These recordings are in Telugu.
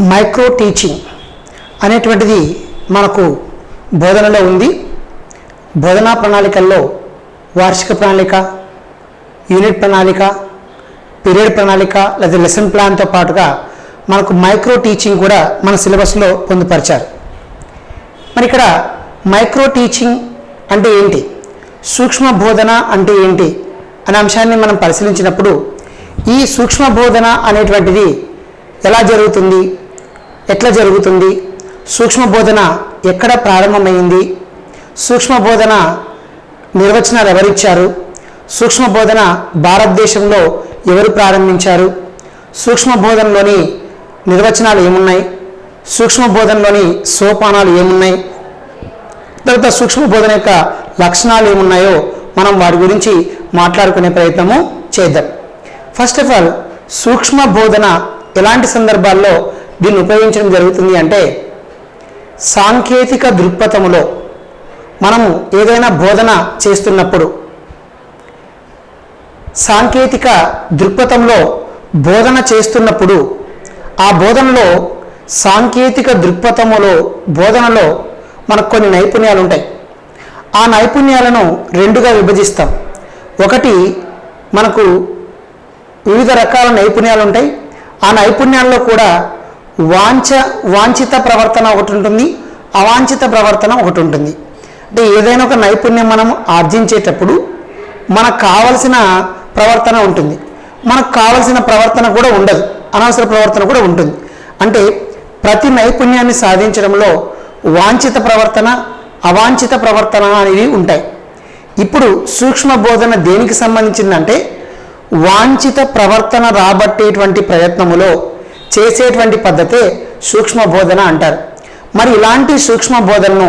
మైక్రో టీచింగ్ అనేటువంటిది మనకు బోధనలో ఉంది. బోధనా ప్రణాళికల్లో వార్షిక ప్రణాళిక యూనిట్ ప్రణాళిక పీరియడ్ ప్రణాళిక లేదా లెసన్ ప్లాన్తో పాటుగా మనకు మైక్రో టీచింగ్ కూడా మన సిలబస్లో పొందుపరిచారు. మరి ఇక్కడ మైక్రో టీచింగ్ అంటే ఏంటి? సూక్ష్మ బోధన అంటే ఏంటి? అనే అంశాన్ని మనం పరిశీలించినప్పుడు ఈ సూక్ష్మ బోధన అనేటువంటిది ఎలా జరుగుతుంది? ఎట్లా జరుగుతుంది? సూక్ష్మ బోధన ఎక్కడ ప్రారంభమైంది? సూక్ష్మ బోధన నిర్వచనాలు ఎవరిచ్చారు? సూక్ష్మ బోధన భారతదేశంలో ఎవరు ప్రారంభించారు? సూక్ష్మ బోధనలోని నిర్వచనాలు ఏమున్నాయి? సూక్ష్మ బోధనలోని సోపానాలు ఏమున్నాయి? తర్వాత సూక్ష్మ బోధన యొక్క లక్షణాలు ఏమున్నాయో మనం వాటి గురించి మాట్లాడుకునే ప్రయత్నము చేద్దాం. ఫస్ట్ ఆఫ్ ఆల్ సూక్ష్మ బోధన ఎలాంటి సందర్భాల్లో దీన్ని ఉపయోగించడం జరుగుతుంది అంటే సాంకేతిక దృక్పథములో మనము ఏదైనా బోధన చేస్తున్నప్పుడు సాంకేతిక దృక్పథంలో బోధన చేస్తున్నప్పుడు ఆ బోధనలో సాంకేతిక దృక్పథములో బోధనలో మనకు కొన్ని నైపుణ్యాలు ఉంటాయి. ఆ నైపుణ్యాలను రెండుగా విభజిస్తాం. ఒకటి మనకు వివిధ రకాల నైపుణ్యాలు ఉంటాయి. ఆ నైపుణ్యాల్లో కూడా వాంఛ వాంఛిత ప్రవర్తన ఒకటి ఉంటుంది అవాంఛిత ప్రవర్తన ఒకటి ఉంటుంది. అంటే ఏదైనా ఒక నైపుణ్యం మనం ఆర్జించేటప్పుడు మనకు కావలసిన ప్రవర్తన ఉంటుంది. మనకు కావలసిన ప్రవర్తన కూడా ఉండదు. అనవసర ప్రవర్తన కూడా ఉంటుంది. అంటే ప్రతి నైపుణ్యాన్ని సాధించడంలో వాంఛిత ప్రవర్తన అవాంఛిత ప్రవర్తన అనేవి ఉంటాయి. ఇప్పుడు సూక్ష్మ బోధన దేనికి సంబంధించిందంటే వాంఛిత ప్రవర్తన రాబట్టేటువంటి ప్రయత్నములో చేసేటువంటి పద్ధతే సూక్ష్మ బోధన అంటారు. మరి ఇలాంటి సూక్ష్మ బోధనను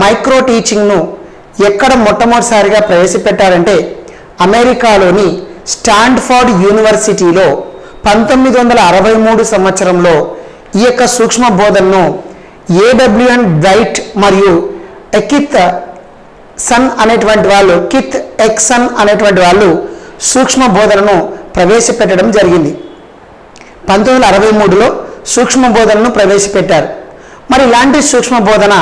మైక్రో టీచింగ్ను ఎక్కడ మొట్టమొదటిసారిగా ప్రవేశపెట్టారంటే అమెరికాలోని స్టాండ్ఫర్డ్ యూనివర్సిటీలో పంతొమ్మిది వందల అరవై మూడు సంవత్సరంలో ఈ యొక్క సూక్ష్మ బోధనను ఏడబ్ల్యూఎన్ బ్రైట్ మరియు ఎకిత్ సన్ అనేటువంటి వాళ్ళు కిత్ ఎక్సన్ అనేటువంటి వాళ్ళు సూక్ష్మ బోధనను ప్రవేశపెట్టడం జరిగింది. పంతొమ్మిది వందల అరవై మూడులో సూక్ష్మ బోధనను ప్రవేశపెట్టారు. మరి ఇలాంటి సూక్ష్మ బోధన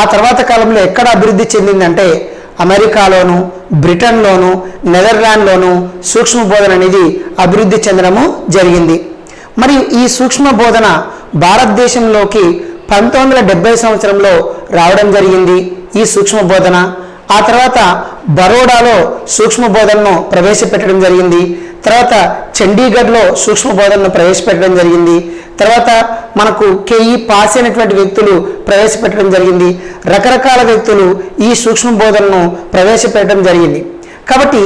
ఆ తర్వాత కాలంలో ఎక్కడ అభివృద్ధి చెందిందంటే అమెరికాలోను బ్రిటన్లోను నెదర్లాండ్లోను సూక్ష్మ బోధన అనేది అభివృద్ధి చెందడము జరిగింది. మరి ఈ సూక్ష్మ బోధన భారతదేశంలోకి పంతొమ్మిది వందల డెబ్బై సంవత్సరంలో రావడం జరిగింది ఈ సూక్ష్మ బోధన ఆ తర్వాత బరోడాలో సూక్ష్మ బోధనను ప్రవేశపెట్టడం జరిగింది. తర్వాత చండీగఢ్లో సూక్ష్మ బోధనను ప్రవేశపెట్టడం జరిగింది. తర్వాత మనకు కేఈ పాస్ అయినటువంటి వ్యక్తులు ప్రవేశపెట్టడం జరిగింది. రకరకాల వ్యక్తులు ఈ సూక్ష్మ బోధనను ప్రవేశపెట్టడం జరిగింది. కాబట్టి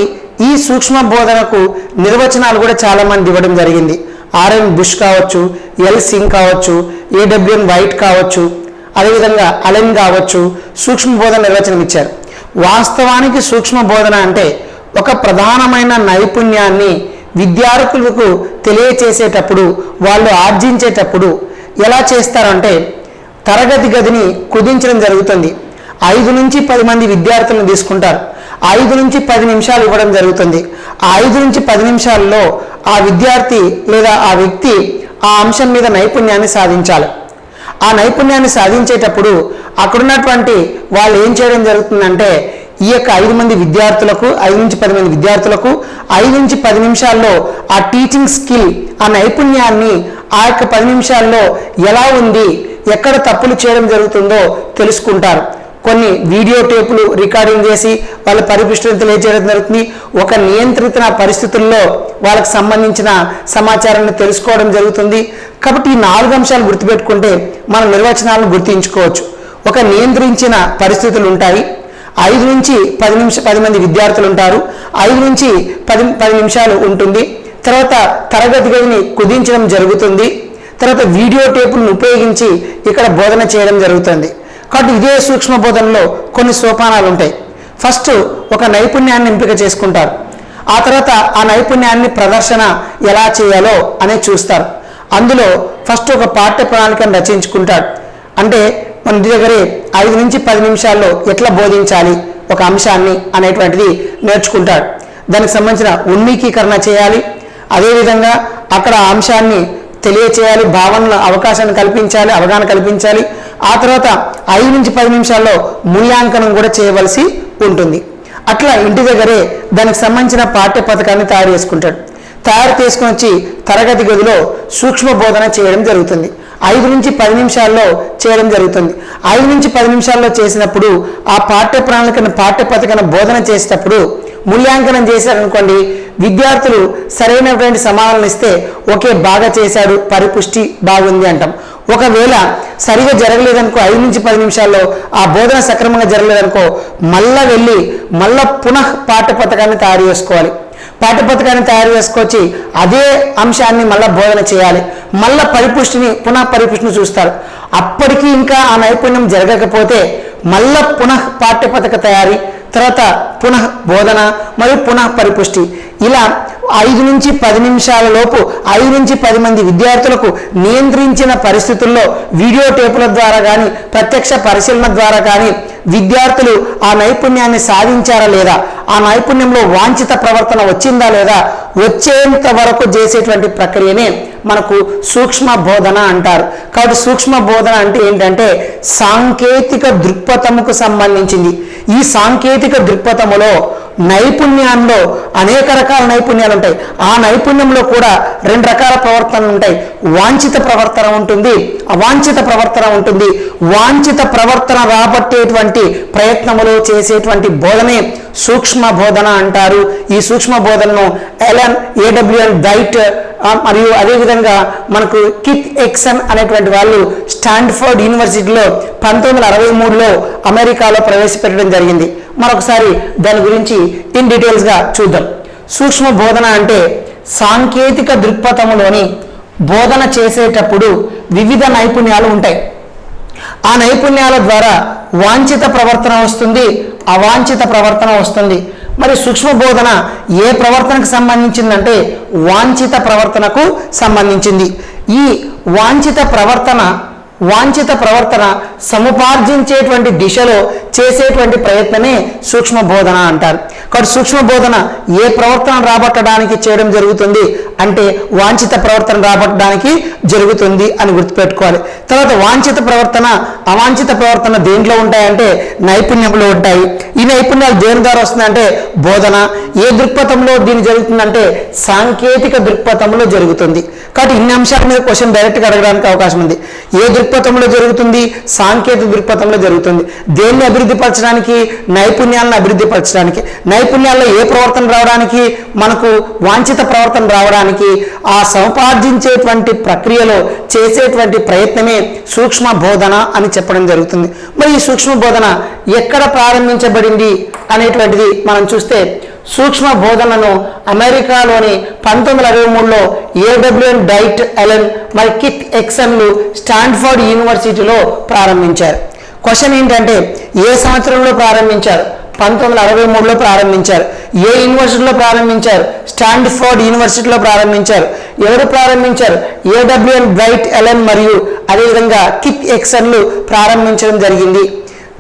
ఈ సూక్ష్మ బోధనకు నిర్వచనాలు కూడా చాలా మంది ఇవ్వడం జరిగింది. ఆర్ఎన్ బుష్ కావచ్చు ఎల్ సింగ్ కావచ్చు ఏడబ్ల్యూఎన్ వైట్ కావచ్చు అదేవిధంగా అలెన్ కావచ్చు సూక్ష్మ బోధన నిర్వచనం ఇచ్చారు. వాస్తవానికి సూక్ష్మ బోధన అంటే ఒక ప్రధానమైన నైపుణ్యాన్ని విద్యార్థులకు తెలియచేసేటప్పుడు వాళ్ళు ఆర్జించేటప్పుడు ఎలా చేస్తారంటే తరగతి గదిని కుదించడం జరుగుతుంది. ఐదు నుంచి పది మంది విద్యార్థులను తీసుకుంటారు. ఐదు నుంచి పది నిమిషాలు ఇవ్వడం జరుగుతుంది. ఆ ఐదు నుంచి పది నిమిషాల్లో ఆ విద్యార్థి లేదా ఆ వ్యక్తి ఆ అంశం మీద నైపుణ్యాన్ని సాధించాలి. ఆ నైపుణ్యాన్ని సాధించేటప్పుడు అక్కడున్నటువంటి వాళ్ళు ఏం చేయడం జరుగుతుందంటే ఈ యొక్క ఐదు మంది విద్యార్థులకు ఐదు నుంచి పది మంది విద్యార్థులకు ఐదు నుంచి పది నిమిషాల్లో ఆ టీచింగ్ స్కిల్ ఆ నైపుణ్యాన్ని ఆ యొక్క పది నిమిషాల్లో ఎలా ఉంది ఎక్కడ తప్పులు చేయడం జరుగుతుందో తెలుసుకుంటారు. కొన్ని వీడియో టేపులు రికార్డింగ్ చేసి వాళ్ళ పరిపుష్టిని తెలియజేయడం జరుగుతుంది. ఒక నియంత్రిత పరిస్థితుల్లో వాళ్ళకి సంబంధించిన సమాచారాన్ని తెలుసుకోవడం జరుగుతుంది. కాబట్టి ఈ నాలుగు అంశాలు గుర్తుపెట్టుకుంటే మన నిర్వచనాలను గుర్తించుకోవచ్చు. ఒక నియంత్రించిన పరిస్థితులు ఉంటాయి. ఐదు నుంచి పది నిమిష పది మంది విద్యార్థులు ఉంటారు. ఐదు నుంచి పది పది నిమిషాలు ఉంటుంది. తర్వాత తరగతి గదిని కుదించడం జరుగుతుంది. తర్వాత వీడియో టేపులను ఉపయోగించి ఇక్కడ బోధన చేయడం జరుగుతుంది. కాబట్టి ఇదే సూక్ష్మ బోధనలో కొన్ని సోపానాలు ఉంటాయి. ఫస్ట్ ఒక నైపుణ్యాన్ని ఎంపిక చేసుకుంటారు. ఆ తర్వాత ఆ నైపుణ్యాన్ని ప్రదర్శన ఎలా చేయాలో అనేది చూస్తారు. అందులో ఫస్ట్ ఒక పాఠ్య ప్రణాళికను రచించుకుంటాడు అంటే మన ఇంటి దగ్గరే ఐదు నుంచి పది నిమిషాల్లో ఎట్లా బోధించాలి ఒక అంశాన్ని అనేటువంటిది నేర్చుకుంటాడు. దానికి సంబంధించిన ఉన్మీకీకరణ చేయాలి. అదేవిధంగా అక్కడ ఆ అంశాన్ని తెలియచేయాలి భావనలు అవకాశాన్ని కల్పించాలి అవగాహన కల్పించాలి. ఆ తర్వాత ఐదు నుంచి పది నిమిషాల్లో మూల్యాంకనం కూడా చేయవలసి ఉంటుంది. అట్లా ఇంటి దగ్గరే దానికి సంబంధించిన పాఠ్య పథకాన్ని తయారు చేసుకుంటాడు. తయారు చేసుకుని వచ్చి తరగతి గదిలో సూక్ష్మ బోధన చేయడం జరుగుతుంది. ఐదు నుంచి పది నిమిషాల్లో చేయడం జరుగుతుంది. ఐదు నుంచి పది నిమిషాల్లో చేసినప్పుడు ఆ పాఠ్య ప్రణాళికను పాఠ్య పథకాన్ని బోధన చేసేటప్పుడు మూల్యాంకనం చేశారనుకోండి విద్యార్థులు సరైనటువంటి సమాధానం ఇస్తే ఓకే బాగా చేశాడు పరిపుష్టి బాగుంది అంటాం. ఒకవేళ సరిగా జరగలేదనుకో ఐదు నుంచి పది నిమిషాల్లో ఆ బోధన సక్రమంగా జరగలేదనుకో మళ్ళా వెళ్ళి మళ్ళా పునః పాఠ్య పథకాన్ని తయారు చేసుకోవాలి. పాఠ్యపథకాన్ని తయారు చేసుకొచ్చి అదే అంశాన్ని మళ్ళా బోధన చేయాలి. మళ్ళా పరిపుష్టిని పునః పరిపుష్టిని చూస్తారు. అప్పటికి ఇంకా ఆ నైపుణ్యం జరగకపోతే మళ్ళా పునః పాఠ్యపథక తయారీ తర్వాత పునః బోధన మరియు పునః పరిపుష్టి. ఇలా ఐదు నుంచి పది నిమిషాల లోపు ఐదు నుంచి పది మంది విద్యార్థులకు నియంత్రించిన పరిస్థితుల్లో వీడియో టేపుల ద్వారా కానీ ప్రత్యక్ష పరిశీలన ద్వారా కానీ విద్యార్థులు ఆ నైపుణ్యాన్ని సాధించారా లేదా? ఆ నైపుణ్యంలో వాంఛిత ప్రవర్తన వచ్చిందా లేదా? వచ్చేంత వరకు చేసేటువంటి ప్రక్రియనే మనకు సూక్ష్మ బోధన అంటారు. కాబట్టి సూక్ష్మ బోధన అంటే ఏంటంటే సాంకేతిక దృక్పథముకు సంబంధించింది. ఈ సాంకేతిక దృక్పథములో నైపుణ్యాల్లో అనేక రకాల నైపుణ్యాలు ఉంటాయి. ఆ నైపుణ్యంలో కూడా రెండు రకాల ప్రవర్తనలు ఉంటాయి. వాంఛిత ప్రవర్తన ఉంటుంది అవాంఛిత ప్రవర్తన ఉంటుంది. వాంఛిత ప్రవర్తన రాబట్టేటువంటి ప్రయత్నములు చేసేటువంటి బోధనే సూక్ష్మ బోధన అంటారు. ఈ సూక్ష్మ బోధనను ఎల్ఎన్ ఏడబ్ల్యూఎన్ డైట్ మరియు అదేవిధంగా మనకు కిత్ ఎక్సన్ అనేటువంటి వాళ్ళు స్టాన్ఫర్డ్ యూనివర్సిటీలో పంతొమ్మిది వందల అరవై మూడులో అమెరికాలో ప్రవేశపెట్టడం జరిగింది. మరొకసారి దాని గురించి ఇన్ డీటెయిల్స్గా చూద్దాం. సూక్ష్మ బోధన అంటే సాంకేతిక దృక్పథంలోని బోధన చేసేటప్పుడు వివిధ నైపుణ్యాలు ఉంటాయి. ఆ నైపుణ్యాల ద్వారా వాంఛిత ప్రవర్తన వస్తుంది అవాంఛిత ప్రవర్తన వస్తుంది. మరి సూక్ష్మ బోధన ఏ ప్రవర్తనకు సంబంధించిందంటే వాంఛిత ప్రవర్తనకు సంబంధించింది. ఈ వాంఛిత ప్రవర్తన వాంఛిత ప్రవర్తన సముపార్జించేటువంటి దిశలో చేసేటువంటి ప్రయత్నమే సూక్ష్మ బోధన అంటారు. కాబట్టి సూక్ష్మ బోధన ఏ ప్రవర్తన రాబట్టడానికి చేయడం జరుగుతుంది అంటే వాంఛిత ప్రవర్తన రాబట్టడానికి జరుగుతుంది అని గుర్తుపెట్టుకోవాలి. తర్వాత వాంఛిత ప్రవర్తన అవాంఛిత ప్రవర్తన దేంట్లో ఉంటాయంటే నైపుణ్యంలో ఉంటాయి. ఈ నైపుణ్యాలు దేని ద్వారా వస్తుందంటే బోధన. ఏ దృక్పథంలో దీని జరుగుతుందంటే సాంకేతిక దృక్పథంలో జరుగుతుంది. కాబట్టి ఇన్ని అంశాల మీద క్వశ్చన్ డైరెక్ట్గా అడగడానికి అవకాశం ఉంది. ఏ దృక్పథంలో జరుగుతుంది సాంకేతిక దృక్పథంలో జరుగుతుంది. దేన్ని అభివృద్ధి పరచడానికి నైపుణ్యాలను అభివృద్ధి పరచడానికి నైపుణ్యాల్లో ఏ ప్రవర్తన రావడానికి మనకు వాంఛిత ప్రవర్తన రావడానికి ఆ సముపార్జించేటువంటి ప్రక్రియలో చేసేటువంటి ప్రయత్నమే సూక్ష్మ బోధన అని చెప్పడం జరుగుతుంది. మరి ఈ సూక్ష్మ బోధన ఎక్కడ ప్రారంభించబడింది అనేటువంటిది మనం చూస్తే సూక్ష్మ బోధనను అమెరికాలోని పంతొమ్మిది అరవై మూడులో ఏడబ్ల్యూఎన్ డైట్ ఎలెన్ మరి కిత్ ఎక్సన్లు స్టాన్ఫర్డ్ యూనివర్సిటీలో ప్రారంభించారు. క్వశ్చన్ ఏంటంటే ఏ సంవత్సరంలో ప్రారంభించారు? పంతొమ్మిది అరవై మూడులో ప్రారంభించారు. ఏ యూనివర్సిటీలో ప్రారంభించారు? స్టాన్ఫర్డ్ యూనివర్సిటీలో ప్రారంభించారు. ఎవరు ప్రారంభించారు? ఏడబ్ల్యూఎన్ బ్రైట్ ఎలెన్ మరియు అదేవిధంగా కిత్ ఎక్సన్లు ప్రారంభించడం జరిగింది.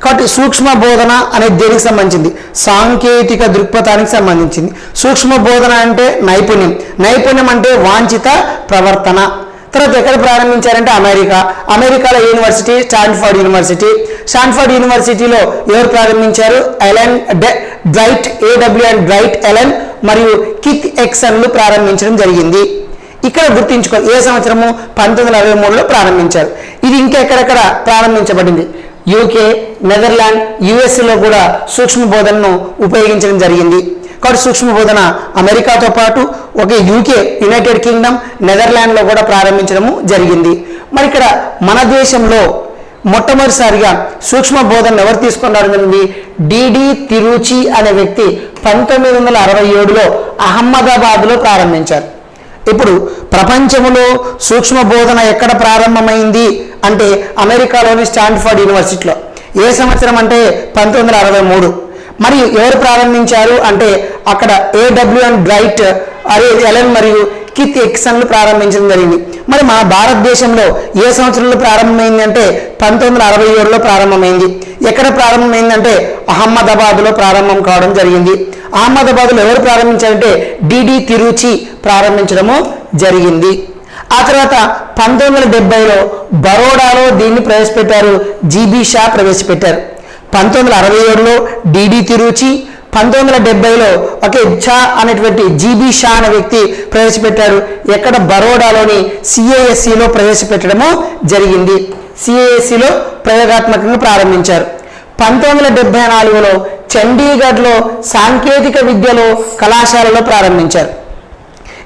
కాబట్టి సూక్ష్మ బోధన అనేది దేనికి సంబంధించింది? సాంకేతిక దృక్పథానికి సంబంధించింది. సూక్ష్మ బోధన అంటే నైపుణ్యం. నైపుణ్యం అంటే వాంఛిత ప్రవర్తన. తర్వాత ఎక్కడ ప్రారంభించారంటే అమెరికా. అమెరికాలో యూనివర్సిటీ స్టాన్ఫర్డ్ యూనివర్సిటీ. స్టాన్ఫర్డ్ యూనివర్సిటీలో ఎవరు ప్రారంభించారు? ఎలెన్ డె- డ్రైట్ ఏడబ్ల్యూఎన్ డ్రైట్ ఎలెన్ మరియు కిత్ ఎక్సన్లు ప్రారంభించడం జరిగింది. ఇక్కడ గుర్తించుకో ఏ సంవత్సరము? పంతొమ్మిది వందల అరవై మూడులో ప్రారంభించారు. ఇది ఇంకా ఎక్కడెక్కడ ప్రారంభించబడింది? యూకే నెదర్లాండ్ యుఎస్లో కూడా సూక్ష్మ బోధనను ఉపయోగించడం జరిగింది. కాబట్టి సూక్ష్మ బోధన అమెరికాతో పాటు ఒక యూకే యునైటెడ్ కింగ్డమ్ నెదర్లాండ్లో కూడా ప్రారంభించడము జరిగింది. మరి ఇక్కడ మన దేశంలో మొట్టమొదటిసారిగా సూక్ష్మ బోధన ఎవరు తీసుకున్నారు జరిగింది డిడి తిరుచి అనే వ్యక్తి పంతొమ్మిది వందల అరవై ఏడులో అహ్మదాబాద్లో ప్రారంభించారు. ఇప్పుడు ప్రపంచంలో సూక్ష్మ బోధన ఎక్కడ ప్రారంభమైంది? అంటే అమెరికాలోని స్టాన్ఫర్డ్ యూనివర్సిటీలో. ఏ సంవత్సరం అంటే పంతొమ్మిది వందల అరవై మూడు. మరియు ఎవరు ప్రారంభించారు అంటే అక్కడ ఏడబ్ల్యూఎన్ బ్రైట్ అరే ఎలెన్ మరియు కిత్ ఎక్సన్లు ప్రారంభించడం జరిగింది. మరి మన భారతదేశంలో ఏ సంవత్సరంలో ప్రారంభమైంది అంటే పంతొమ్మిది వందల అరవై ఏడులో ప్రారంభమైంది. ఎక్కడ ప్రారంభమైందంటే అహ్మదాబాద్లో ప్రారంభం కావడం జరిగింది. అహ్మదాబాద్లో ఎవరు ప్రారంభించారంటే డిడి తిరుచి ప్రారంభించడము జరిగింది. ఆ తర్వాత పంతొమ్మిది వందల డెబ్బైలో బరోడాలో దీన్ని ప్రవేశపెట్టారు జీబీ షా ప్రవేశపెట్టారు. పంతొమ్మిది వందల అరవై ఏడులో డిడి తిరుచి పంతొమ్మిది వందల డెబ్బైలో ఒకే ఝా అనేటువంటి జీబీ షా అనే వ్యక్తి ప్రవేశపెట్టారు. ఎక్కడ? బరోడాలోని సిఏఎస్సిలో ప్రవేశపెట్టడము జరిగింది. సిఏఎస్సిలో ప్రయోగాత్మకంగా ప్రారంభించారు. పంతొమ్మిది వందల డెబ్బై నాలుగులో చండీగఢ్లో సాంకేతిక విద్యలో కళాశాలలో ప్రారంభించారు.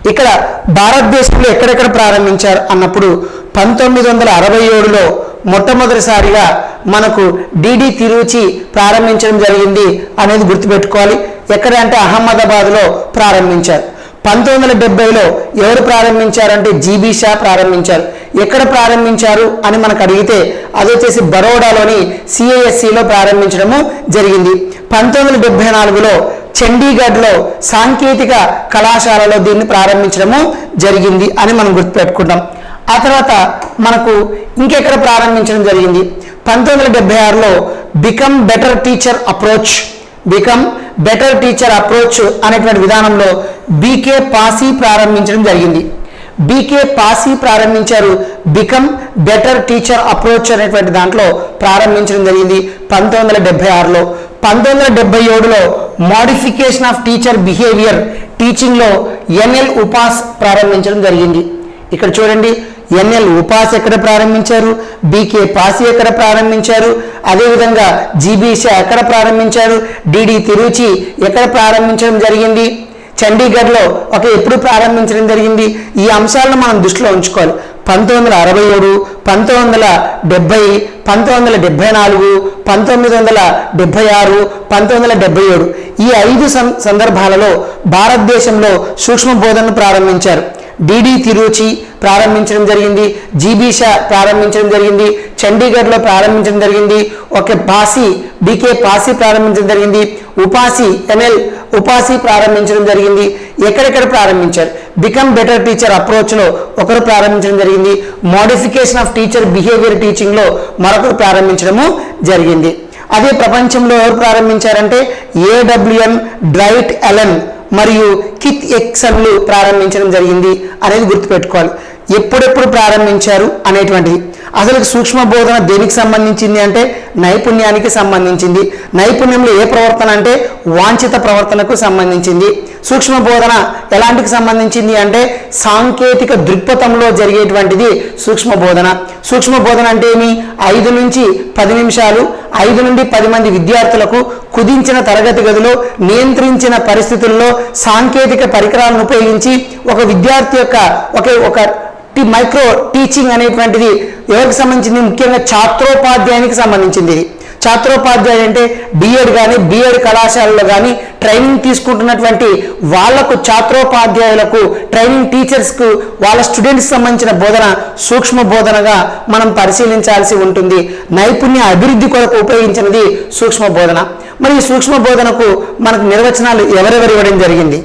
ఇక్కడ భారతదేశంలో ఎక్కడెక్కడ ప్రారంభించారు అన్నప్పుడు పంతొమ్మిది వందల అరవై ఏడులో మొట్టమొదటిసారిగా మనకు డిడి తిరుచి ప్రారంభించడం జరిగింది అనేది గుర్తుపెట్టుకోవాలి. ఎక్కడ అంటే అహ్మదాబాద్లో ప్రారంభించారు. పంతొమ్మిది వందల డెబ్బైలో ఎవరు ప్రారంభించారంటే జీబీ షా ప్రారంభించారు. ఎక్కడ ప్రారంభించారు అని మనకు అడిగితే అది వచ్చేసి బరోడాలోని సిఐఎస్సిలో ప్రారంభించడము జరిగింది. పంతొమ్మిది వందల డెబ్బై నాలుగులో చండీగఢ్లో సాంకేతిక కళాశాలలో దీన్ని ప్రారంభించడము జరిగింది అని మనం గుర్తుపెట్టుకుంటాం. ఆ తర్వాత మనకు ఇంకెక్కడ ప్రారంభించడం జరిగింది? పంతొమ్మిది వందల డెబ్బై ఆరులో become better teacher approach become better teacher approach అనేటువంటి విధానంలో బీకే పాసి ప్రారంభించడం జరిగింది. బీకే పాసి ప్రారంభించారు బికమ్ బెటర్ టీచర్ అప్రోచ్ అనేటువంటి దాంట్లో ప్రారంభించడం జరిగింది పంతొమ్మిది వందల డెబ్బై ఆరులో. పంతొమ్మిది వందల డెబ్బై ఏడులో మోడిఫికేషన్ ఆఫ్ టీచర్ బిహేవియర్ టీచింగ్లో ఎన్ఎల్ ఉపాస్ ప్రారంభించడం జరిగింది. ఇక్కడ చూడండి ఎన్ఎల్ ఉపాస్ ఎక్కడ ప్రారంభించారు? బీకే పాసి ఎక్కడ ప్రారంభించారు? అదేవిధంగా జీబీసీ ఎక్కడ ప్రారంభించారు? డిడి తిరుచి ఎక్కడ ప్రారంభించడం జరిగింది? చండీగఢ్లో ఒక ఎప్పుడు ప్రారంభించడం జరిగింది? ఈ అంశాలను మనం దృష్టిలో ఉంచుకోవాలి. పంతొమ్మిది వందల అరవై ఏడు పంతొమ్మిది వందల డెబ్బై పంతొమ్మిది వందల డెబ్బై నాలుగు పంతొమ్మిది వందల డెబ్బై ఆరు పంతొమ్మిది వందల డెబ్బై ఏడు ఈ ఐదు సం- సందర్భాలలో భారతదేశంలో సూక్ష్మ బోధనను ప్రారంభించారు. డిడి తిరుచి ప్రారంభించడం జరిగింది జీబీషా ప్రారంభించడం జరిగింది చండీగఢ్లో ప్రారంభించడం జరిగింది ఒక పాసి బీకే పాసి ప్రారంభించడం జరిగింది ఉపాసి ఎన్ఎల్ ఉపాసి ప్రారంభించడం జరిగింది. ఎక్కడెక్కడ ప్రారంభించారు? బికమ్ బెటర్ టీచర్ అప్రోచ్లో ఒకరు ప్రారంభించడం జరిగింది. మోడిఫికేషన్ ఆఫ్ టీచర్ బిహేవియర్ టీచింగ్లో మరొకరు ప్రారంభించడము జరిగింది. అదే ప్రపంచంలో ఎవరు ప్రారంభించారంటే ఏడబ్ల్యూఎం డ్రైట్ ఎలన్ మరియు కిత్ ఎక్సన్లు ప్రారంభించడం జరిగింది అనేది గుర్తుపెట్టుకోవాలి. ఎప్పుడెప్పుడు ప్రారంభించారు అనేటువంటిది. అసలు సూక్ష్మ బోధన దేనికి సంబంధించింది అంటే నైపుణ్యానికి సంబంధించింది. నైపుణ్యంలో ఏ ప్రవర్తన అంటే వాంఛిత ప్రవర్తనకు సంబంధించింది. సూక్ష్మ బోధన ఎలాంటికి సంబంధించింది అంటే సాంకేతిక దృక్పథంలో జరిగేటువంటిది సూక్ష్మ బోధన. సూక్ష్మ బోధన అంటే ఏమి? ఐదు నుంచి పది నిమిషాలు ఐదు నుండి పది మంది విద్యార్థులకు కుదించిన తరగతి గదిలో నియంత్రించిన పరిస్థితుల్లో సాంకేతిక పరికరాలను ఉపయోగించి ఒక విద్యార్థి యొక్క ఒక ఒక మైక్రో టీచింగ్ అనేటువంటిది ఎవరికి సంబంధించింది? ముఖ్యంగా ఛాత్రోపాధ్యాయానికి సంబంధించింది ఇది. అంటే బీఎడ్ కానీ బిఎడ్ కళాశాలలో కానీ ట్రైనింగ్ తీసుకుంటున్నటువంటి వాళ్ళకు ఛాత్రోపాధ్యాయులకు ట్రైనింగ్ టీచర్స్కు వాళ్ళ స్టూడెంట్స్ సంబంధించిన బోధన సూక్ష్మ బోధనగా మనం పరిశీలించాల్సి ఉంటుంది. నైపుణ్య అభివృద్ధి కొరకు ఉపయోగించినది సూక్ష్మ బోధన. మరి ఈ సూక్ష్మ బోధనకు మనకు నిర్వచనాలు ఎవరెవరు ఇవ్వడం జరిగింది?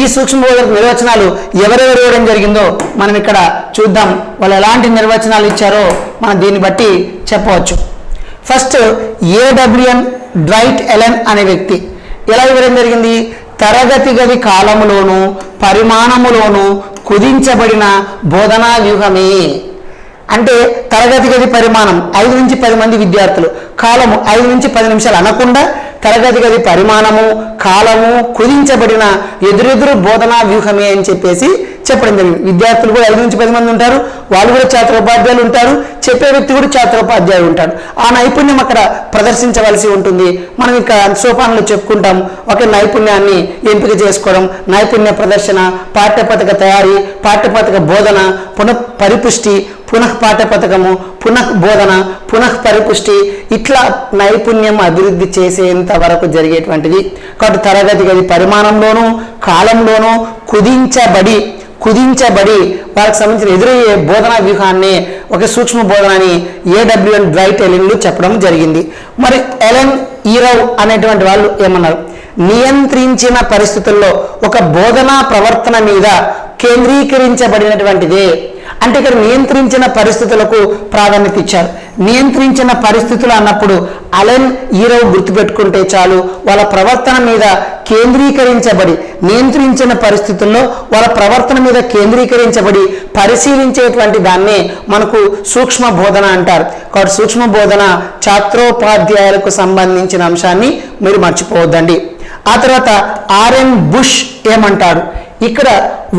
ఈ సూక్ష్మబోధక నిర్వచనాలు ఎవరెవరు ఇవ్వడం జరిగిందో మనం ఇక్కడ చూద్దాం. వాళ్ళు ఎలాంటి నిర్వచనాలు ఇచ్చారో మనం దీన్ని బట్టి చెప్పవచ్చు. ఫస్ట్ ఏడబ్ల్యూఎన్ డ్రైట్ ఎలెన్ అనే వ్యక్తి. ఎలా ఇవ్వడం జరిగింది? తరగతి గది కాలములోను పరిమాణములోను కుదించబడిన బోధనా వ్యూహమే. అంటే తరగతి గది పరిమాణం ఐదు నుంచి పది మంది విద్యార్థులు. కాలము ఐదు నుంచి పది నిమిషాలు అనకుండా తరగతి గది పరిమాణము కాలము కుదించబడిన ఎదురెదురు బోధనా వ్యూహమే అని చెప్పేసి చెప్పడం జరిగింది. విద్యార్థులు కూడా ఐదు నుంచి పది మంది ఉంటారు వాళ్ళు కూడా ఛాత్రోపాధ్యాయులు ఉంటారు చెప్పే వ్యక్తి కూడా ఛాత్రోపాధ్యాయులు ఉంటాడు. ఆ నైపుణ్యం అక్కడ ప్రదర్శించవలసి ఉంటుంది. మనం ఇక్కడ సోపానంలో చెప్పుకుంటాం ఒక నైపుణ్యాన్ని ఎంపిక చేసుకోవడం నైపుణ్య ప్రదర్శన పాఠ్యపథక తయారీ పాఠ్యపథక బోధన పునః పరిపుష్టి పునః పథకము పునః బోధన పునః పరిపుష్టి ఇట్లా నైపుణ్యం అభివృద్ధి చేసేంత వరకు జరిగేటువంటిది. కాబట్టి తరగతి గది పరిమాణంలోనూ కాలంలోనూ కుదించబడి కుదించబడి వారికి సంబంధించిన ఎదురయ్యే బోధనా వ్యూహాన్ని ఒక సూక్ష్మ బోధనని ఏడబ్ల్యూఎన్ డ్రైట్ ఎలిన్లు చెప్పడం జరిగింది. మరి ఎలెన్ ఈరవ్ అనేటువంటి వాళ్ళు ఏమన్నారు? నియంత్రించిన పరిస్థితుల్లో ఒక బోధనా ప్రవర్తన మీద కేంద్రీకరించబడినటువంటిదే. అంటే ఇక్కడ నియంత్రించిన పరిస్థితులకు ప్రాధాన్యత ఇచ్చారు. నియంత్రించిన పరిస్థితులు అన్నప్పుడు అలెన్ ఈరవ్ గుర్తుపెట్టుకుంటే చాలు వాళ్ళ ప్రవర్తన మీద కేంద్రీకరించబడి నియంత్రించిన పరిస్థితుల్లో వాళ్ళ ప్రవర్తన మీద కేంద్రీకరించబడి పరిశీలించేటువంటి దాన్నే మనకు సూక్ష్మ బోధన అంటారు. కాబట్టి సూక్ష్మ బోధన ఛాత్రోపాధ్యాయులకు సంబంధించిన అంశాన్ని మీరు మర్చిపోవద్దండి. ఆ తర్వాత ఆర్ఎన్ బుష్ ఏమంటాడు? ఇక్కడ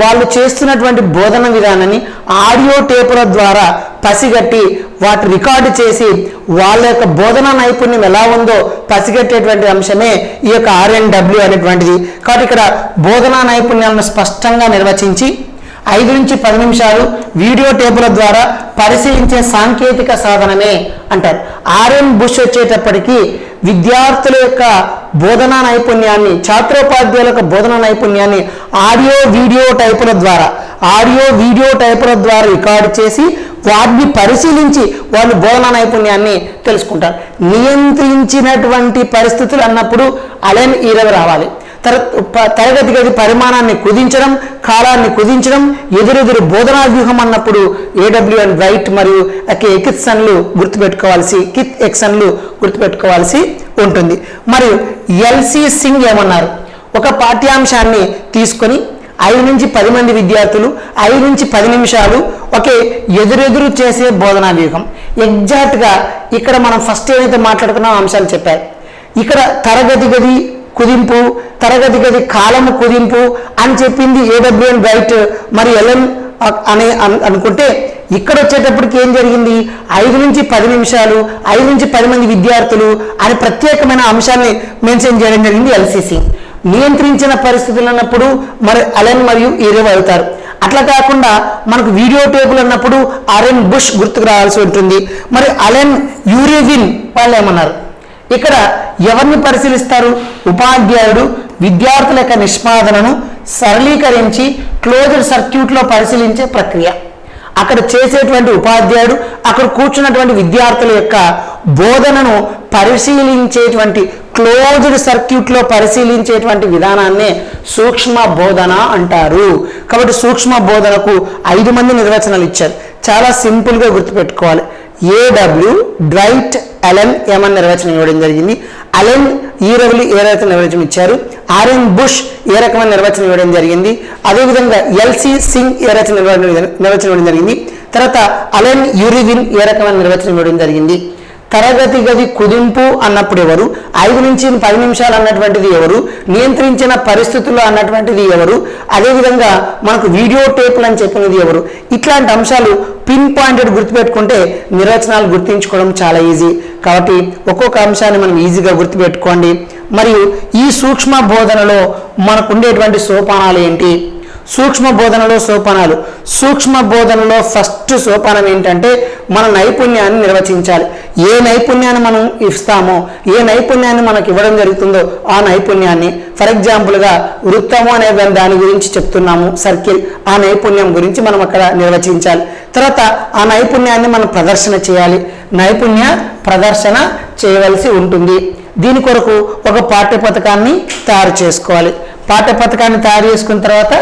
వాళ్ళు చేస్తున్నటువంటి బోధన విధానాన్ని ఆడియో టేపుల ద్వారా పసిగట్టి వాటి రికార్డు చేసి వాళ్ళ యొక్క బోధనా నైపుణ్యం ఎలా ఉందో పసిగట్టేటువంటి అంశమే ఈ యొక్క ఆర్ఎన్డబ్ల్యూ అనేటువంటిది. కాబట్టి ఇక్కడ బోధనా నైపుణ్యాలను స్పష్టంగా నిర్వచించి ఐదు నుంచి పది నిమిషాలు వీడియో టేపుల ద్వారా పరిశీలించే సాంకేతిక సాధనమే అంటారు. ఆర్ఎన్ బుష్ వచ్చేటప్పటికి విద్యార్థుల యొక్క బోధనా నైపుణ్యాన్ని ఛాత్రోపాధ్యాయుల యొక్క బోధనా నైపుణ్యాన్ని ఆడియో వీడియో టైపుల ద్వారా ఆడియో వీడియో టైపుల ద్వారా రికార్డు చేసి వాటిని పరిశీలించి వాళ్ళు బోధనా నైపుణ్యాన్ని తెలుసుకుంటారు. నియంత్రించినటువంటి పరిస్థితులు అన్నప్పుడు అలెన్ ఈరవి రావాలి. తర ప- తరగతి గది పరిమాణాన్ని కుదించడం కాలాన్ని కుదించడం ఎదురెదురు బోధనా వ్యూహం అన్నప్పుడు ఏడబ్ల్యూ అండ్ రైట్ మరియు ఎకిత్సన్లు గుర్తుపెట్టుకోవాల్సి కిత్ ఎక్సన్లు గుర్తుపెట్టుకోవాల్సి ఉంటుంది. మరియు ఎల్సి సింగ్ ఏమన్నారు? ఒక పాఠ్యాంశాన్ని తీసుకొని ఐదు నుంచి పది మంది విద్యార్థులు ఐదు నుంచి పది నిమిషాలు ఒకే ఎదురెదురు చేసే బోధనా వ్యూహం ఎగ్జాక్ట్గా ఇక్కడ మనం ఫస్ట్ ఏదైతే మాట్లాడుకున్నాం అంశాలు చెప్పారు. ఇక్కడ తరగతి గది కుదింపు తరగతి గది కాలము కుదింపు అని చెప్పింది ఏడబ్ల్యూఎన్ బ్రైట్ మరి ఎల్ఎన్ అనే అనుకుంటే ఇక్కడ వచ్చేటప్పటికి ఏం జరిగింది? ఐదు నుంచి పది నిమిషాలు ఐదు నుంచి పది మంది విద్యార్థులు అని ప్రత్యేకమైన అంశాన్ని మెన్షన్ చేయడం జరిగింది ఎల్సిసి నియంత్రించిన పరిస్థితులు అన్నప్పుడు మరి అలెన్ మరియు ఈరేవ్ అవుతారు. అట్లా కాకుండా మనకు వీడియో టేబుల్ అన్నప్పుడు అరెన్ బుష్ గుర్తుకు రావాల్సి ఉంటుంది. మరి అలెన్ యూరేవిన్ వాళ్ళు ఏమన్నారు ఇక్కడ ఎవరిని పరిశీలిస్తారు? ఉపాధ్యాయుడు విద్యార్థుల యొక్క నిష్పాదనను సరళీకరించి క్లోజ్డ్ సర్క్యూట్లో పరిశీలించే ప్రక్రియ. అక్కడ చేసేటువంటి ఉపాధ్యాయుడు అక్కడ కూర్చున్నటువంటి విద్యార్థుల యొక్క బోధనను పరిశీలించేటువంటి క్లోజ్డ్ సర్క్యూట్లో పరిశీలించేటువంటి విధానాన్నే సూక్ష్మ బోధన అంటారు. కాబట్టి సూక్ష్మ బోధనకు ఐదు మంది నిర్వచనాలు ఇచ్చారు. చాలా సింపుల్గా గుర్తుపెట్టుకోవాలి. ఏడబ్ల్యూ డ్రైట్ అలెన్ ఏమన్న నిర్వచనం ఇవ్వడం జరిగింది? అలెన్ ఈరవులు ఏ రకమైన నిర్వచనం ఇచ్చారు? ఆర్ఎన్ బుష్ ఏ రకమైన నిర్వచనం ఇవ్వడం జరిగింది? అదేవిధంగా ఎల్సి సింగ్ ఏ రచన నిర్వచనం నిర్వచనం ఇవ్వడం జరిగింది? తర్వాత అలెన్ యూరివిన్ ఏ రకమైన నిర్వచనం ఇవ్వడం జరిగింది? తరగతి గది కుదింపు అన్నప్పుడు ఎవరు? ఐదు నుంచి పది నిమిషాలు అన్నటువంటిది ఎవరు? నియంత్రించిన పరిస్థితుల్లో అన్నటువంటిది ఎవరు? అదేవిధంగా మనకు వీడియో టేపులు అని చెప్పినది ఎవరు? ఇట్లాంటి అంశాలు పిన్ పాయింటెడ్ గుర్తుపెట్టుకుంటే నిర్వచనాలు గుర్తించుకోవడం చాలా ఈజీ కాబట్టి ఒక్కొక్క అంశాన్ని మనం ఈజీగా గుర్తుపెట్టుకోండి. మరియు ఈ సూక్ష్మ బోధనలో మనకు ఉండేటువంటి సోపానాలు ఏంటి? సూక్ష్మ బోధనలో సోపానాలు. సూక్ష్మ బోధనలో ఫస్ట్ సోపానం ఏంటంటే మన నైపుణ్యాన్ని నిర్వచించాలి. ఏ నైపుణ్యాన్ని మనం ఇస్తామో ఏ నైపుణ్యాన్ని మనకి ఇవ్వడం జరుగుతుందో ఆ నైపుణ్యాన్ని ఫర్ ఎగ్జాంపుల్గా వృత్తము అనే దాని- దాని గురించి చెప్తున్నాము సర్కిల్ ఆ నైపుణ్యం గురించి మనం అక్కడ నిర్వచించాలి. తర్వాత ఆ నైపుణ్యాన్ని మనం ప్రదర్శన చేయాలి. నైపుణ్య ప్రదర్శన చేయవలసి ఉంటుంది. దీని కొరకు ఒక పాఠ్య పథకాన్ని తయారు చేసుకోవాలి. పాఠ్య పథకాన్ని తయారు చేసుకున్న తర్వాత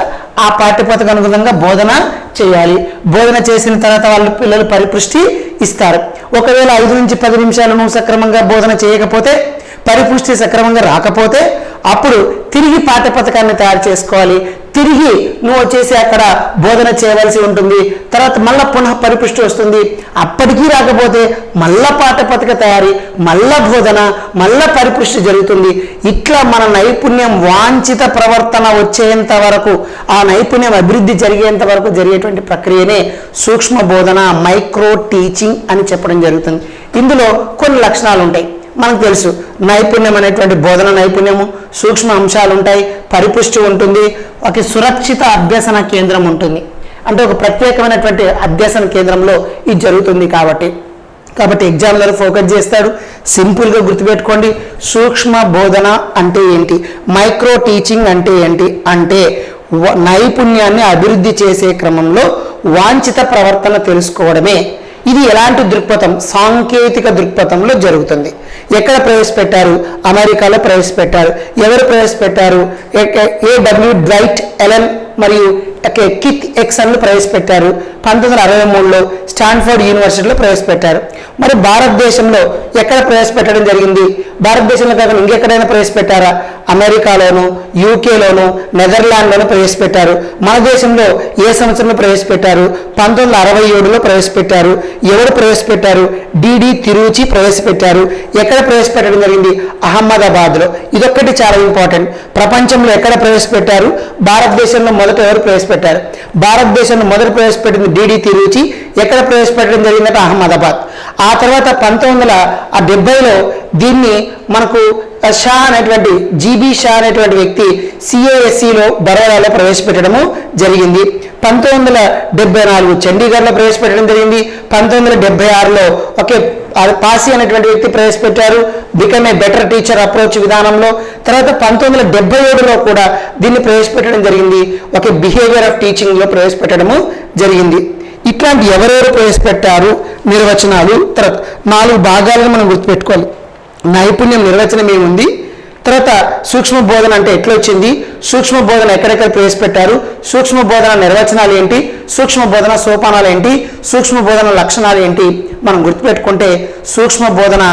ఆ పాఠ్య పథకం అనుగుణంగా బోధన చేయాలి. బోధన చేసిన తర్వాత వాళ్ళు పిల్లలు పరిపుష్టి ఇస్తారు. ఒకవేళ ఐదు నుంచి పది నిమిషాలు నువ్వు సక్రమంగా బోధన చేయకపోతే పరిపుష్టి సక్రమంగా రాకపోతే అప్పుడు తిరిగి పాఠ్య పథకాన్ని తయారు చేసుకోవాలి. తిరిగి నువ్వు వచ్చేసి అక్కడ బోధన చేయవలసి ఉంటుంది. తర్వాత మళ్ళా పునః పరిపుష్టి వస్తుంది. అప్పటికీ రాకపోతే మళ్ళా పతక తయారీ మళ్ళా బోధన మళ్ళా పరిపుష్టి జరుగుతుంది. ఇట్లా మన నైపుణ్యం వాంఛిత ప్రవర్తన వచ్చేంత వరకు ఆ నైపుణ్యం అభివృద్ధి జరిగేంత వరకు జరిగేటువంటి ప్రక్రియనే సూక్ష్మ బోధన మైక్రో టీచింగ్ అని చెప్పడం జరుగుతుంది. ఇందులో కొన్ని లక్షణాలు ఉంటాయి మనకు తెలుసు. నైపుణ్యం అనేటువంటి బోధన నైపుణ్యము సూక్ష్మ అంశాలు ఉంటాయి పరిపుష్టి ఉంటుంది ఒక సురక్షిత అభ్యసన కేంద్రం ఉంటుంది. అంటే ఒక ప్రత్యేకమైనటువంటి అభ్యసన కేంద్రంలో ఇది జరుగుతుంది కాబట్టి. కాబట్టి ఎగ్జామ్లలో ఫోకస్ చేస్తాడు. సింపుల్గా గుర్తుపెట్టుకోండి సూక్ష్మ బోధన అంటే ఏంటి? మైక్రో టీచింగ్ అంటే ఏంటి? అంటే వ- నైపుణ్యాన్ని అభివృద్ధి చేసే క్రమంలో వాంఛిత ప్రవర్తన తెలుసుకోవడమే. ఇది ఎలాంటి దృక్పథం? సాంకేతిక దృక్పథంలో జరుగుతుంది. ఎక్కడ ప్రవేశపెట్టారు? అమెరికాలో ప్రవేశపెట్టారు. ఎవరు ప్రవేశపెట్టారు? ఏ డబ్ల్యూ డ్రైట్ ఎలెన్ మరియు కిక్ కిత్ ప్రవేశపెట్టారు. పంతొమ్మిది వందల అరవై మూడులో స్టాన్ఫోర్డ్ యూనివర్సిటీలో ప్రవేశపెట్టారు. మరి భారతదేశంలో ఎక్కడ ప్రవేశపెట్టడం జరిగింది? భారతదేశంలో కాకుండా ఇంకెక్కడైనా ప్రవేశపెట్టారా? అమెరికాలోను యూకేలోను నెదర్లాండ్లోను ప్రవేశపెట్టారు. మన దేశంలో ఏ సంవత్సరంలో ప్రవేశపెట్టారు? పంతొమ్మిది వందల అరవై ఏడులో ప్రవేశపెట్టారు. ఎవరు ప్రవేశపెట్టారు? డిడి తిరుచి ప్రవేశపెట్టారు. ఎక్కడ ప్రవేశపెట్టడం జరిగింది? అహ్మదాబాద్లో. ఇదొక్కటి చాలా ఇంపార్టెంట్. ప్రపంచంలో ఎక్కడ ప్రవేశపెట్టారు? భారతదేశంలో మొదట ఎవరు ప్రవేశపెట్టారు? భారతదేశంలో మొదట ప్రవేశపెట్టింది డీడీ తిరుచి ఎక్కడ ప్రవేశపెట్టడం జరిగిందంటే అహ్మదాబాద్. ఆ తర్వాత పంతొమ్మిది వందల ఆ డెబ్బైలో దీన్ని మనకు షా అనేటువంటి జీబీ షా అనేటువంటి వ్యక్తి సిఏఎస్సిలో బరోడాలో ప్రవేశపెట్టడము జరిగింది. పంతొమ్మిది వందల డెబ్బై నాలుగు చండీగఢ్లో ప్రవేశపెట్టడం జరిగింది. పంతొమ్మిది వందల డెబ్బై ఆరులో ఒకే పాసి అనేటువంటి వ్యక్తి ప్రవేశపెట్టారు. Become a better teacher approach విధానంలో. తర్వాత పంతొమ్మిది వందల డెబ్బై ఏడులో కూడా దీన్ని ప్రవేశపెట్టడం జరిగింది. ఒక బిహేవియర్ ఆఫ్ టీచింగ్లో ప్రవేశపెట్టడము జరిగింది. ఇట్లాంటి ఎవరెవరు ప్రవేశపెట్టారు? నిర్వచనాలు. తర్వాత నాలుగు భాగాలను మనం గుర్తుపెట్టుకోవాలి. నైపుణ్యం నిర్వచనం ఏముంది? తర్వాత సూక్ష్మ బోధన అంటే ఎట్లా వచ్చింది? సూక్ష్మ బోధన ఎక్కడెక్కడ ప్రవేశపెట్టారు? సూక్ష్మ బోధన నిర్వచనాలు ఏంటి? సూక్ష్మ బోధన సోపానాలు ఏంటి? సూక్ష్మ బోధన లక్షణాలు ఏంటి? మనం గుర్తుపెట్టుకుంటే సూక్ష్మ బోధన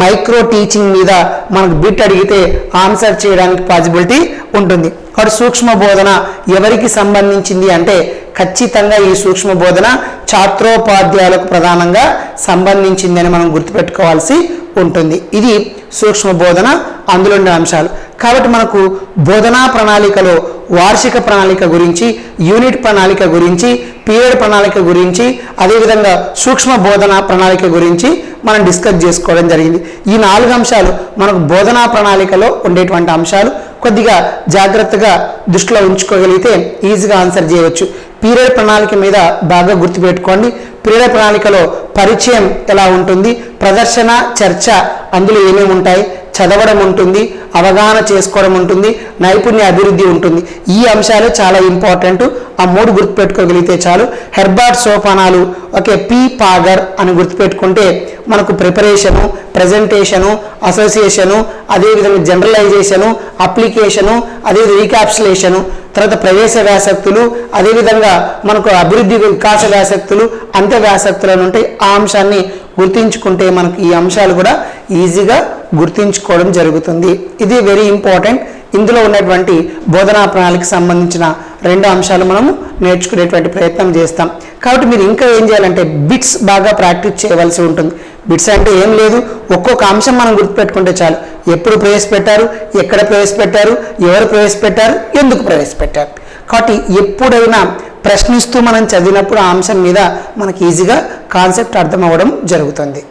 మైక్రో టీచింగ్ మీద మనకు బిట్ అడిగితే ఆన్సర్ చేయడానికి పాసిబిలిటీ ఉంటుంది. కాబట్టి సూక్ష్మ బోధన ఎవరికి సంబంధించింది అంటే ఖచ్చితంగా ఈ సూక్ష్మ బోధన ఛాత్రోపాధ్యాయులకు ప్రధానంగా సంబంధించిందని మనం గుర్తుపెట్టుకోవాల్సి ఉంటుంది. ఇది సూక్ష్మ బోధన అందులో ఉండే అంశాలు. కాబట్టి మనకు బోధనా ప్రణాళికలో వార్షిక ప్రణాళిక గురించి యూనిట్ ప్రణాళిక గురించి పీరియడ్ ప్రణాళిక గురించి అదేవిధంగా సూక్ష్మ బోధన ప్రణాళిక గురించి మనం డిస్కస్ చేసుకోవడం జరిగింది. ఈ నాలుగు అంశాలు మనకు బోధనా ప్రణాళికలో ఉండేటువంటి అంశాలు. కొద్దిగా జాగ్రత్తగా దృష్టిలో ఉంచుకోగలిగితే ఈజీగా ఆన్సర్ చేయవచ్చు. పీరియడ్ ప్రణాళిక మీద బాగా గుర్తుపెట్టుకోండి. క్రీడ ప్రణాళికలో పరిచయం ఎలా ఉంటుంది? ప్రదర్శన చర్చ అందులో ఏమేమి ఉంటాయి? చదవడం ఉంటుంది అవగాహన చేసుకోవడం ఉంటుంది నైపుణ్య అభివృద్ధి ఉంటుంది. ఈ అంశాలు చాలా ఇంపార్టెంట్ ఆ మూడు గుర్తుపెట్టుకోగలిగితే చాలు. హెర్బార్ట్ సోపానాలు ఓకే పి పాగర్ అని గుర్తుపెట్టుకుంటే మనకు ప్రిపరేషను ప్రజెంటేషను అసోసియేషను అదేవిధంగా జనరలైజేషను అప్లికేషను అదేవిధంగా రీకాప్సులేషను తర్వాత ప్రవేశ వ్యాసక్తులు అదేవిధంగా మనకు అభివృద్ధి వికాస వ్యాసక్తులు అంత్య వ్యాసక్తులను ఉంటాయి. ఆ అంశాన్ని గుర్తించుకుంటే మనకు ఈ అంశాలు కూడా ఈజీగా గుర్తించుకోవడం జరుగుతుంది. ఇది వెరీ ఇంపార్టెంట్ ఇందులో ఉన్నటువంటి బోధనా ప్రణాళికకు సంబంధించిన రెండు అంశాలు మనము నేర్చుకునేటువంటి ప్రయత్నం చేస్తాం. కాబట్టి మీరు ఇంకా ఏం చేయాలంటే బిట్స్ బాగా ప్రాక్టీస్ చేయవలసి ఉంటుంది. బిట్స్ అంటే ఏం లేదు. ఒక్కొక్క అంశం మనం గుర్తుపెట్టుకుంటే చాలు. ఎప్పుడు ప్రవేశపెట్టారు? ఎక్కడ ప్రవేశపెట్టారు? ఎవరు ప్రవేశపెట్టారు? ఎందుకు ప్రవేశపెట్టారు? కాబట్టి ఎప్పుడైనా ప్రశ్నిస్తూ మనం చదివినప్పుడు ఆ అంశం మీద మనకి ఈజీగా కాన్సెప్ట్ అర్థం అవ్వడం జరుగుతుంది.